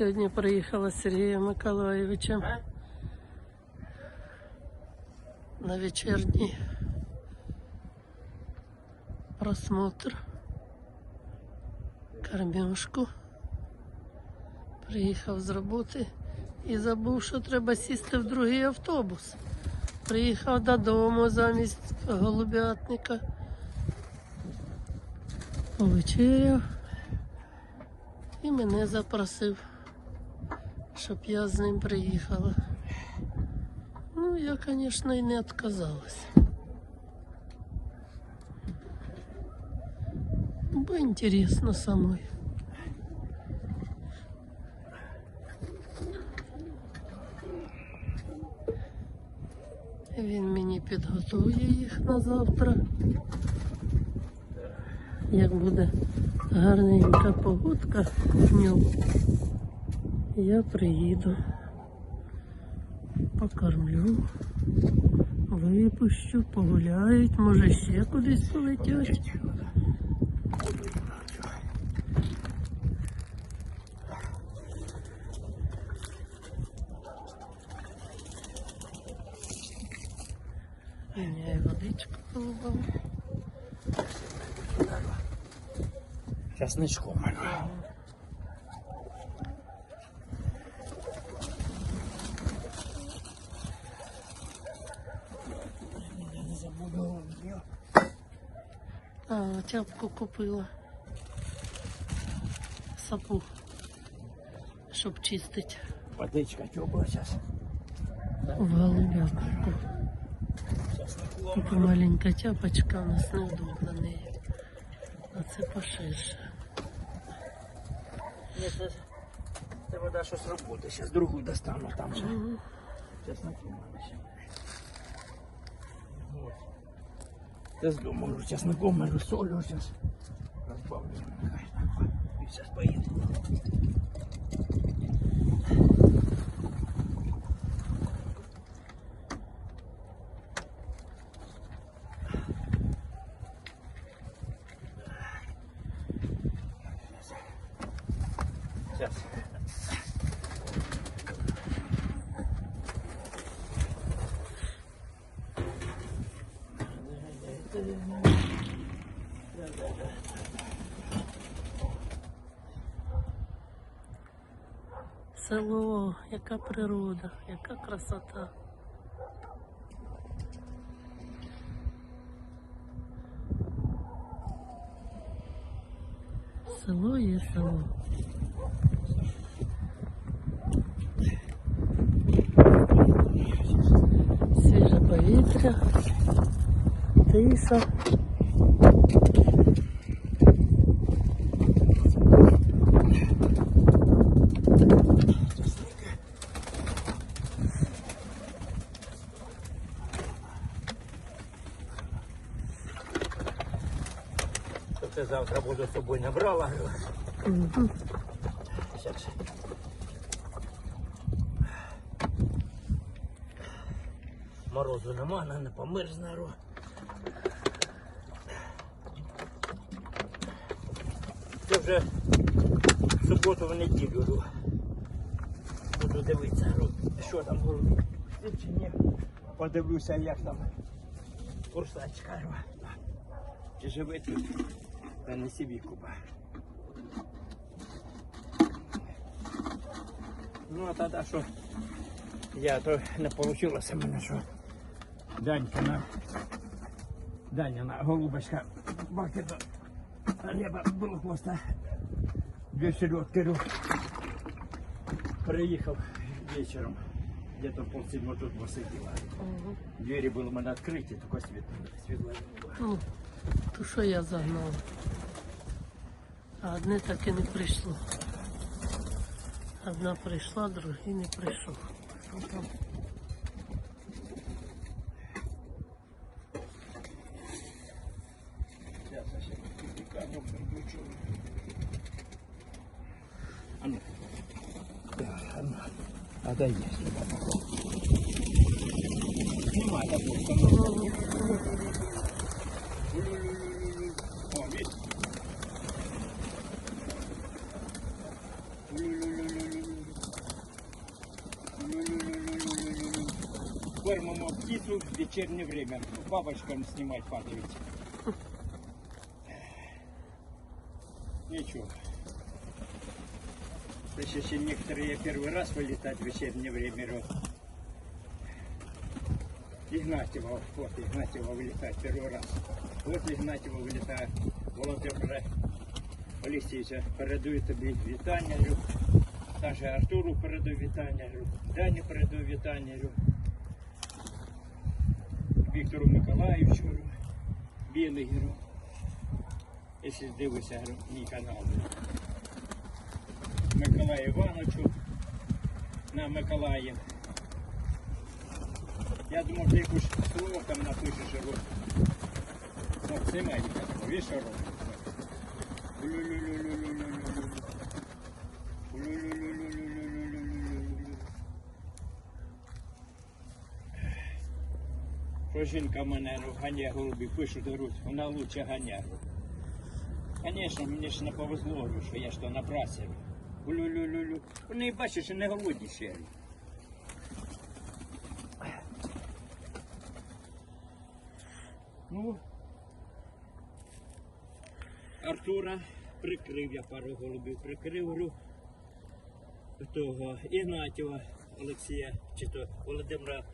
Сьогодні приїхала з Сергієм Миколаєвичем на вечірній просмотр. Кормежку. Приїхав з роботи і забув, що треба сісти в другий автобус. Приїхав додому замість голубятника. Повечеряв і мене запросив, щоб я з ним приїхала. Ну, я, звісно, і не відказалась. Бо інтересно самой. Він мені підготує їх на завтра. Як буде гарненька погодка днем, Я приїду, покормлю, випущу, погуляють, може ще кудись полетять. Міняю водичку голубам. Часничком. Голубів. А, тяпку купила. Сапу, щоб чистити Водичка тепла зараз. в голубятнику. Тут маленька тяпочка, у нас неудобно нею. А це поширше. Ні, це, це вода щось роботи. Зараз другу достану там же. Чесноку мене ще. От. Це з дому можу чесноком, можу солью зараз. Розбавлю. І зараз поїду. Сейчас. Село, яка природа, яка красота. Село є село. Свіже повітря, тиша. Завтра буду з собою набрала. Сейчас. Морозу нема, не померзне. Це вже в суботу в неділю. Буду дивитися, ро, що там було. Чи ні. Подивлюся, як там курсачка. Чи живе тут, не собі купа. Ну, а тоді що я то не вийшло мене, що Данька на Даня на голубочка бакета хліба було просто дві селедки ру. Приїхав вечором, где-то в полседьмого тут посиділа. Мгм. Двері були в мене відкриті, тільки світло, світло не було. Ну, то що я загнала? А одне так і не прийшло. Одна прийшла, другий не прийшов. Що там? А ну. Так, а ну. Надо есть. Снимай, О, видишь? Кормим птицу в вечернее время. Бабочкам снимать падаете. Ничего. То есть еще некоторые первый раз вылетать в вечернее время. ро- Игнатьева, вот Игнатьева вылетает первый раз. Вот Игнатьева вилітає. Володимира Олексійовича передаю тобі вітання. говорю. Також Артуру передаю вітання. говорю. Дані передаю вітання. говорю. Віктору Миколаївичу. говорю. Білий. говорю. Якщо дивишся говорю, мій канал. Миколаю Івановичу на Миколаїв. Я думав, ти якусь слово там напишеш і робиш. Це мені так, віш Про жінка мене ганяє голубі, пишу даруть, вона лучше ганяє. Звісно, мені ж не повезло, що я ж то напрасив. Лю-лю-лю-лю. Вони що не голодні ще. Ну, Артура прикрив я пару голубів, прикрив говорю, того Ігнатєва Олексія, чи то Володимира